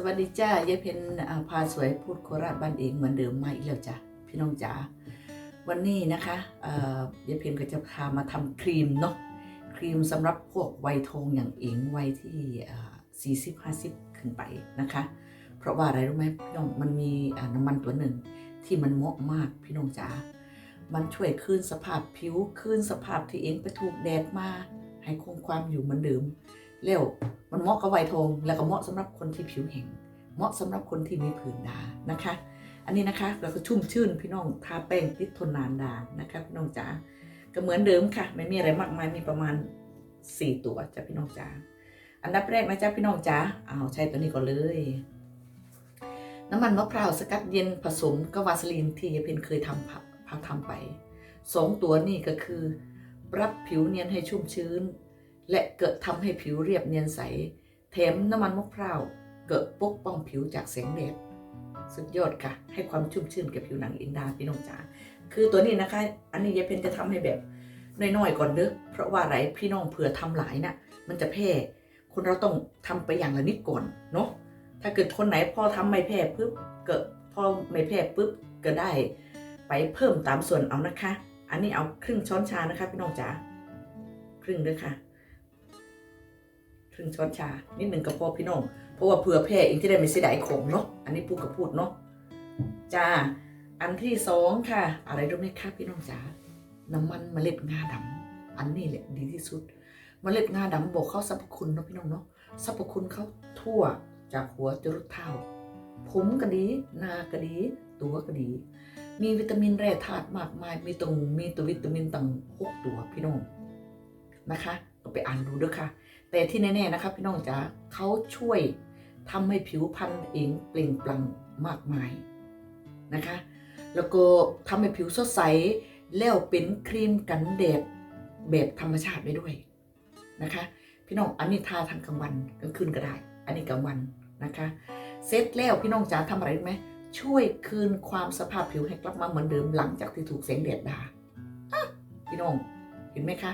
สวัสดีจ้ายายเพนพาสวยพูดโคราชบ้านเองเหมือนเดิมมาอีกแล้วจ้ะพี่น้องจ๋าวันนี้นะคะเยายเพนก็จะพามาทำครีมเนาะครีมสำหรับพวกวัยทองอย่างเองวัยที่สี่สิบห้าสิบขึ้นไปนะคะ เพราะว่าอะไรรู้ไหมพี่น้องมันมีน้ำมันตัวหนึ่งที่มันเหมาะมากพี่น้องจ๋ามันช่วยคืนสภาพผิวคืนสภาพที่เองไปถูกแดดมาให้คงความอยู่เหมือนเดิม เร็วมันเหมาะกับวัยทองแล้วก็เหมาะสำหรับคนที่ผิวแห้งเหมาะสำหรับคนที่มีผื่นดานะคะ อันนี้นะคะเราก็ชุ่มชื่นพี่น้องทาแป้งติดทนนานดานะคะพี่น้องจ๋าก็เหมือนเดิมค่ะ ไม่มีอะไรมากมายมีประมาณ 4 ตัวจ้ะพี่น้องจ๋าอันดับแรกนะจ๊ะพี่น้องจ๋าเอาใช้ตัวนี้ก่อนเลย น้ำมันมะพร้าวสกัดเย็นผสมกับวาสลีนที่ยายเพนเคยทำพักพักทำไปสองตัวนี่ก็คือ ปรับผิวเนียนให้ชุ่มชื้น และเกิดทำให้ผิวเรียบเนียนใส แถมน้ำมันมะพร้าวเกิดปกป้องผิวจากแสงแดดสุดยอดค่ะ ให้ความชุ่มชื่นกับผิวหนังเองดาพี่น้องจ๋าคือตัวนี้นะคะ อันนี้ยายเพนจะทำให้แบบน้อยๆก่อนเด้อเพราะว่าอะไรพี่น้องเผื่อทำหลายนะ่ะมันจะแพร่คนเราต้องทำไปอย่างละนิดก่อนเนาะถ้าเกิดคนไหนพอทำไม่แพร่ปุ๊บเกิดพอไม่แพร่ปุ๊บก็ได้ ไปเพิ่มตามส่วนเอานะคะ อันนี้เอาครึ่งช้อนชานะคะ พี่น้องจ๋าครึ่งเด้อค่ะ รึ่งช้อนชา นิดหนึ่งก็พอพี่น้อง เพราะว่าเผื่อแพ้เองจะได้ไม่เสียดายของเนาะ อันนี้พูดกับพูดเนาะ จ้า อันที่สองค่ะ อะไรรู้ไหมคะพี่น้องจ๋า น้ำมันเมล็ดงาดำอันนี้แหละดีที่สุด เมล็ดงาดำบอกเขาสรรพคุณเนาะพี่น้องเนาะ สรรพคุณเขาทั่วจากหัวจรดเท้า ผมก็ดี นาก็ดี ตัวก็ดี มีวิตามินแร่ธาตุมากมาย มีตรงมีตัววิตามินตั้งหกตัวพี่น้องนะคะ ก็ไปอ่านดูด้วยค่ะ แต่ที่แน่ๆนะคะพี่น้องจ๋าเขาช่วยทำให้ผิวพรรณเองเปล่งปลั่งมากมายนะคะ แล้วก็ทำให้ผิวสดใสแล้วเป็นครีมกันแดดแบบธรรมชาติได้ด้วยนะคะ พี่น้องอันนี้ทาทางกลางวันกลางคืนก็ได้ อันนี้กลางวันนะคะเสร็จแล้วพี่น้องจ๋าทำอะไรรึไหมช่วยคืนความสภาพผิวให้กลับมาเหมือนเดิมหลังจากที่ถูกแสงแดดด่าพี่น้อง เห็นไหมคะ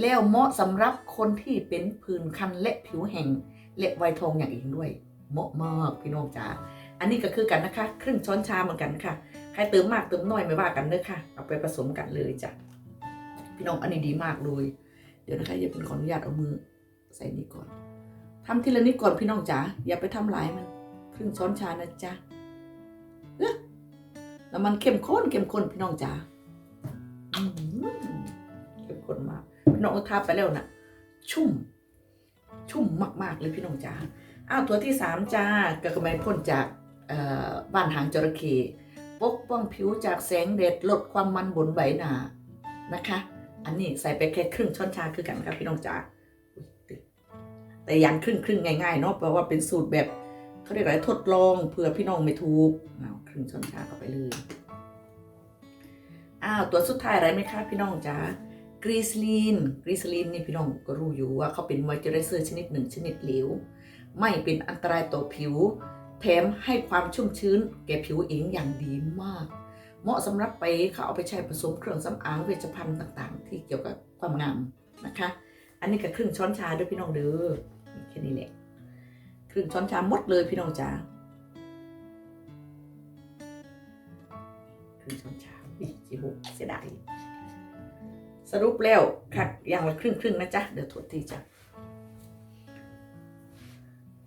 แล้วเหมาะสำหรับคนที่เป็นผื่นคันและผิวแห้งและไวทองอย่างเองด้วย เหมาะมากพี่น้องจ๋าอันนี้ก็คือกันนะคะ ครึ่งช้อนชาเหมือนกันค่ะใครเติมมากเติมน้อยไม่ว่ากันเด้อค่ะ เอาไปผสมกันเลยจ้ะพี่น้องอันนี้ดีมากเลยเดี๋ยวนะคะอย่าเป็นขออนุญาตเอามือใส่นี่ก่อนทำทีละนิดก่อนพี่น้องจ๋าอย่าไปทำหลายมัน ครึ่งช้อนชานะจ๊ะเอ้อแล้วมันเข้มข้นเข้มข้นพี่น้องจ๋า อื้อหือเข้มข้นมาพี่น้องก็ทาไปแล้วนะชุ่ม ชุ่มมากๆเลยพี่น้องจ๋าอ้าวตัวที่สามจ้าก็กระไมพ่นจากบ้านหางจระเข้ปกป้องผิวจากแสงแดดลดความมันบนใบหน้านะคะ อันนี้ใส่ไปแค่ครึ่งช้อนชาคือกันครับพี่น้องจ๋าแต่อยังครึ่งครึ่งๆง่ายๆเนาะเพราะว่าเป็นสูตรแบบเขาเรียกอะไรทดลองเผื่อพี่น้องไม่ถูกเอาครึ่งช้อนชาเข้าไปเลยอ้าวตัวสุดท้ายอะไรไหมคะพี่น้องจ๋า กรีซลีนกรีซลีนนี่พี่น้องก็รู้อยู่ว่าเขาเป็นมอยเจอไรเซอร์ชนิดหนึ่งชนิดเหลว ไม่เป็นอันตรายต่อผิว แถมให้ความชุ่มชื้น แก่ผิวเองอย่างดีมาก เหมาะสำหรับไปเขาเอาไปใช้ผสมเครื่องสำอางเวชภัณฑ์ต่างๆ ที่เกี่ยวกับความงามนะคะ อันนี้ก็ครึ่งช้อนชาด้วยพี่น้องเด้อแค่นี้แหละครึ่งช้อนชาหมดเลยพี่น้องจ๋าครึ่งช้อนชาวิจิบุเสียดาย สรุปแล้วค่ะอย่างละครึ่งครึ่งๆนะจ๊ะ เดี๋ยวทวดทีจ้ะ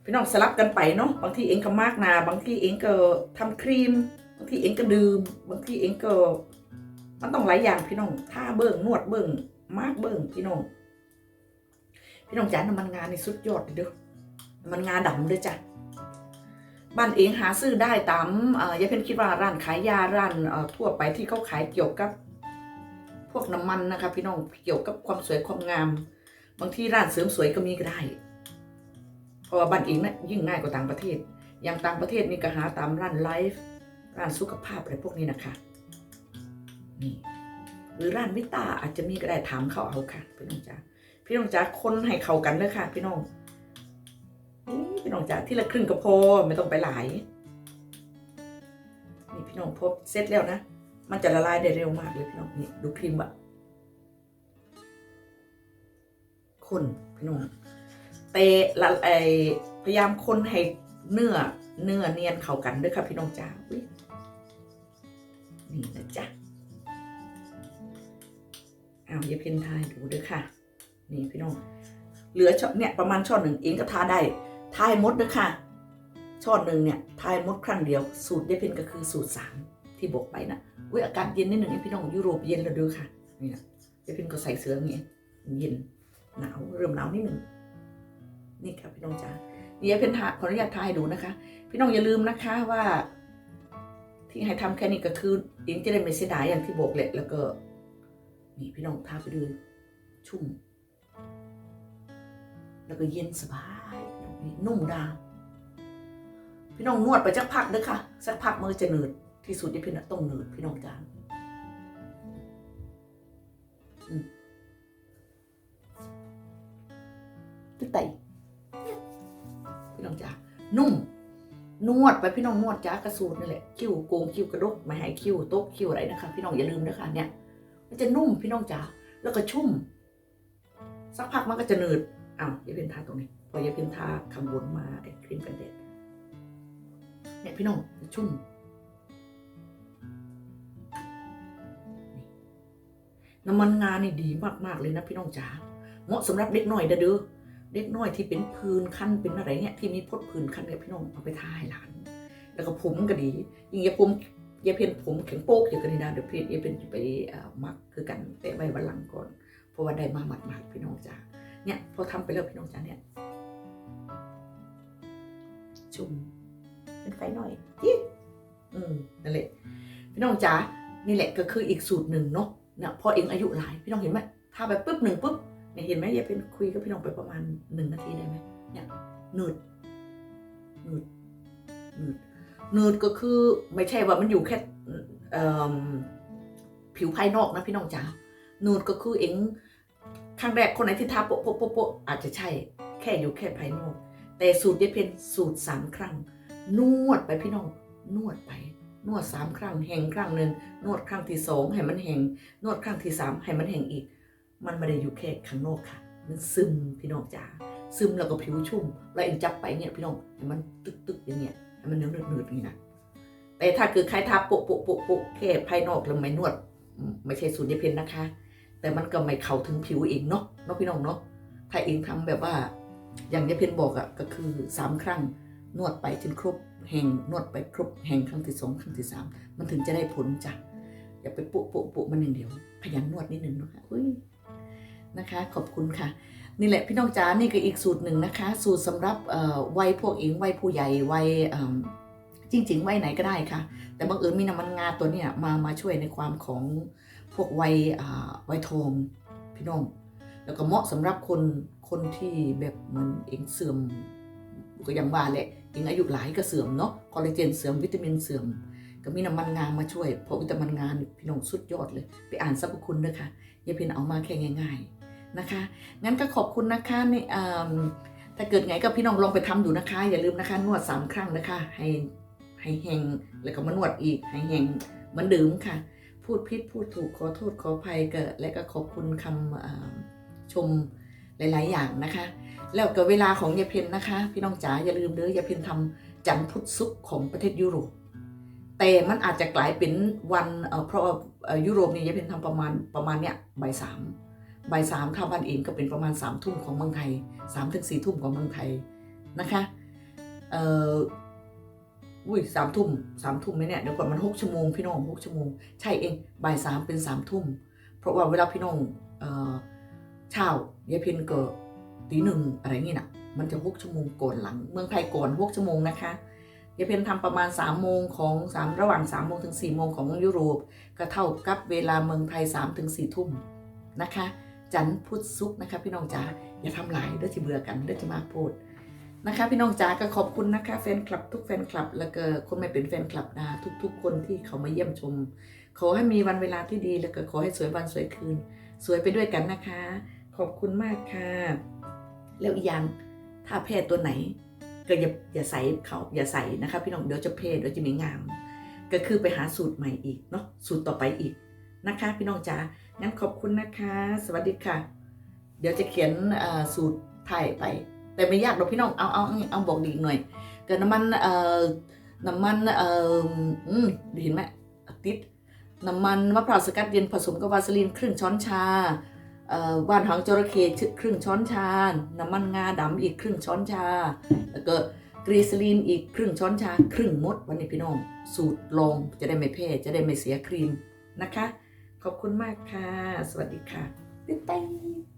พี่น้องสลับกันไปเนาะบางทีเองก็มากนา บางทีเองก็ทำครีม บางทีเองก็ดื่ม บางทีเองก็ มันต้องหลายอย่างพี่น้องท่าเบิ่งนวดเบิ่งมากเบิ่งพี่น้องพี่น้องจ๋าน้ำมันงานนี่สุดยอดเลยเด้อน้ำมันงาดำเลยจ้ะบ้านเองหาซื้อได้ตามเอ่อยายเพ็ญคิดว่าร้านขายยาร้านเอ่อทั่วไปที่เขาขายเกี่ยวกับพ วกน้ำมันนะคะ พี่น้องเกี่ยวกับความสวยความงาม บางที่ร้านเสริมสวยก็มีก็ได้ เพราะว่าบ้านเองนะยิ่งง่ายกว่าต่างประเทศ อย่างต่างประเทศนี่ก็หาตามร้านไลฟ์ร้านสุขภาพอะไรพวกนี้นะคะนี่หรือร้านวิตาอาจจะมีก็ได้ถามเขาเอาค่ะ พี่น้องจ๋าพี่น้องจ๋าคนให้เข้ากันเลยค่ะ พี่น้องนี่พี่น้องจ๋าที่ละครึ่งก็พอไม่ต้องไปหลายนี่พี่น้องพบเสร็จแล้วนะ มันจะละลายได้เร็วมากเลยพี่น้องนี่ดูครีมอะคนพี่น้องเตะละไอพยายามคนให้เนื้อเนื้อเนียนเข้ากันด้วยค่ะพี่น้องจ้านี่นะจ๊ะเอาอย่าเพนทายดูด้วยค่ะ นี่พี่น้อง เหลือช้อเนี่ยประมาณช้อหนึ่งเองก็ทาได้ทายมดด้วยค่ะช้อหนึ่งเนี่ยทายมดครั้งเดียว สูตรยายเพ็ญก็คือสูตรสาม ที่บอกไปนะอุ้ยอากาศเย็นนิดหนึ่งพี่น้องยุโรปเย็นแล้วดูค่ะนี่นะยายเพ็ญก็ใส่เสื้ออย่างเงี้ยเย็นหนาวเริ่มหนาวนิดหนึ่งนี่ค่ะพี่น้องจ๋านี่ยายเพ็ญทาขออนุญาตทายดูนะคะ พี่น้องอย่าลืมนะคะว่า ที่ให้ทำแค่นี้ก็คือเองจะได้ไม่เสียดายอย่างที่บอกแหละแล้วก็นี่พี่น้องทาไปดูชุ่ม แล้วก็เย็นสบายนุ่มดาพี่น้องนวดไปสักพักเด้อค่ะสักพักมือจะหนืด ที่สุดที่พี่น้องต้องหนืดพี่น้องจางอืมตึ๊ดไตพี่น้องจ๋านุ่ม นวดไปพี่น้องนวดจ้ากระสูดนี่แหละคิ้วโกงคิ้วกระดกไม่ให้คิ้วโต๊ะคิ้วอะไรนะคะ พี่น้องอย่าลืมนะคะ เนี่ย มันจะนุ่มพี่น้องจ๋าแล้วก็ชุ่ม สักพักมันก็จะหนืดอ้าวอย่าเป็นทาตรงนี้ พออย่าเป็นทาข้างบนมาไอ้ครีมกันแดดเนี่ยพี่น้องชุ่ม น้ำมันงานี่ดีมากๆเลยนะพี่น้องจ๋าเหมาะสำหรับเด็กน้อยเด้อเด้อเด็กน้อยที่เป็นพื้นคันเป็นอะไรเนี่ยที่มีพดพื้นคันเนี่ยพี่น้องเอาไปทาให้หลาน แล้วก็ผมก็ดียิ่งอย่าผมอย่าเพียนผมแข็งโป๊กอยู่กันนี่นะเดี๋ยวเพียนอย่าเป็นไปอ่อมักคือกันแต่ไว้วันหลังก่อน เพราะว่าได้มาหมัดๆพี่น้องจ๋าเนี่ยพอทำไปแล้วพี่น้องจ๋าเนี่ยชุ่มเป็นไฟหน่อยจิ๊อืมนั่นแหละพี่น้องจ๋านี่แหละก็คืออีกสูตรหนึ่งเนาะ เนี่ยพอเองอายุหลายพี่น้องเห็นไหมทาไปปุ๊บหนึ่งปุ๊บเนี่ยเห็นไหมอย่าเป็นคุยกับพี่น้องไปประมาณหนึ่งนาทีได้ไหมเนี่ยหนืดหนืดหนืดหนืดก็คือไม่ใช่ว่ามันอยู่แค่ผิวภายนอกนะพี่น้องจ๋าหนืดก็คือเองครั้งแรกคนไหนที่ทาโปะโปะโปะโปะอาจจะใช่แค่อยู่แค่ภายนอก แต่สูตรเดเพนสูตรสามครั้ง นวดไปพี่น้องนวดไป นวดสามครั้งแห่งครั้งหนึ่งนวดครั้งที่สองให้มันแห่งนวดครั้งที่สามให้มันแห่งอีก มันไม่ได้อยู่แค่ข้างนอกค่ะ มันซึมพี่น้องจ๋าซึมแล้วก็ผิวชุ่มแล้วเองจับไปเนี่ยพี่น้องให้มันตึกตึกอย่างเงี้ยให้มันเนื้อเนืดๆอย่างนี้นะแต่ถ้าคือใครทาโปะโปะโปะโปะแค่ภายนอกแล้วไม่นวด ไม่ใช่สูตรเดเพนนะคะ แต่มันก็ไม่เข้าถึงผิวเองเนาะเนาะพี่น้องเนาะถ้าเองทำแบบว่า อย่างยายเพนบอกอะ่ะก็คือสามครั้งนวดไปจนครบ แห่งนวดไปครบแห่งครั้งที่สองครั้งที่สามมันถึงจะได้ผลจ้ะอย่าไปปุปุปุมันอย่างเดียวขยันนวดนิดนึงนะคะอุ้ยนะคะ ขอบคุณค่ะ นี่แหละพี่น้องจ๋านี่ก็อีกสูตรหนึ่งนะคะ สูตรสำหรับวัยพวกเองวัยผู้ใหญ่วัยจริงๆวัยไหนก็ได้ค่ะ แต่บังเอิญมีน้ำมันงาตัวเนี้ยมามาช่วยในความของพวกวัยวัยทองพี่น้อง แล้วก็เหมาะสำหรับคนคนที่แบบเหมันเองเสื่อม ก็ย่างว่าแหละเองอายุหลายก็เสื่อมเนาะคอลลาเจนเสื่อมวิตามินเสื่อม ก็มีน้ำมันงามาช่วยเพราะวิตามินงานพี่น้องสุดยอดเลย ไปอ่านสรรพคุณด้วยค่ะอย่าเพียงเอามาแค่ง่าย ๆนะคะ งั้นก็ขอบคุณนะคะในอ่าถ้าเกิดไงก็พี่น้องลองไปทำดูนะคะ อย่าลืมนะคะ นวดสามครั้งนะคะ ให้ให้แห้งแล้วก็มานวดอีกให้แห้งเหมือนเดิมค่ะ พูดผิดพูดถูกขอโทษขออภัยก็และก็ขอบคุณคำชมหลาย ๆ อย่างนะคะ แล้วก็เวลาของยายเพนนะคะ พี่น้องจ๋าอย่าลืมเด้อยายเพนทำจันทร์พุธศุกร์ของประเทศยุโรป แต่มันอาจจะกลายเป็นวันเพราะยุโรปนี่ยายเพนทำประมาณประมาณเนี้ยบ่ายสามบ่ายสามถ้าบ้านเองก็เป็นประมาณสามทุ่มของเมืองไทยสามถึงสี่ทุ่มของเมืองไทยนะคะเอ่ออุ้ยสามทุ่มสามทุ่มไหมเนี่ยเดี๋ยวก่อนมันหกชั่วโมงพี่น้องหกชั่วโมงใช่เองบ่ายสามเป็นสามทุ่มเพราะว่าเวลาพี่น้องเอ่อเช้ายายเพนก็ ตีหนึ่งอะไรเงี้ยนะมันจะหกชั่วโมงก่อนหลัง เมืองไทยก่อนหกชั่วโมงนะคะยายเพนทำประมาณสามโมงของสามระหว่างสามโมงถึงสี่โมงของยุโรป ก็เท่ากับเวลาเมืองไทยสามถึงสี่ทุ่มนะคะ จันทร์พุธศุกนะคะ พี่น้องจ๋าอย่าทำหลายเดี๋ยวจะเบื่อกันเดี๋ยวจะมาพูดนะคะ พี่น้องจ๋าก็ขอบคุณนะคะ แฟนคลับทุกแฟนคลับ แล้วก็คนไม่เป็นแฟนคลับนะทุก ๆ คนที่เขามาเยี่ยมชม ขอให้มีวันเวลาที่ดีแล้วก็ขอให้สวยวันสวยคืน สวยไปด้วยกันนะคะ ขอบคุณมากค่ะ แล้วอีกอย่างถ้าแพทย์ตัวไหน ก็อย่าอย่าใส่เขาอย่าใส่นะคะพี่น้องเดี๋ยวจะเพศเดี๋ยวจะไม่งาม ก็คือไปหาสูตรใหม่อีกเนาะสูตรต่อไปอีกนะคะ พี่น้องจ๋างั้นขอบคุณนะคะ สวัสดีค่ะ เดี๋ยวจะเขียนสูตรไทยไป แต่ไม่ยากหรอกพี่น้องเอาเอาเอาเอาบอกดีหน่อยเกิดน้ำมันเอ่อน้ำมันเอ่ออืมเห็นไหมติดน้ำมันมะพร้าวสกัดเย็นผสมกับวาสลีนครึ่งช้อนชา ว่านหางจระเข้ครึ่งช้อนชา น้ำมันงาดำอีกครึ่งช้อนชา แล้วก็กรีซลีนอีกครึ่งช้อนชา ครึ่งมดวันนี้พี่น้อง สูตรลองจะได้ไม่แพ้จะได้ไม่เสียครีมนะคะ ขอบคุณมากค่ะ สวัสดีค่ะบ๊ายบาย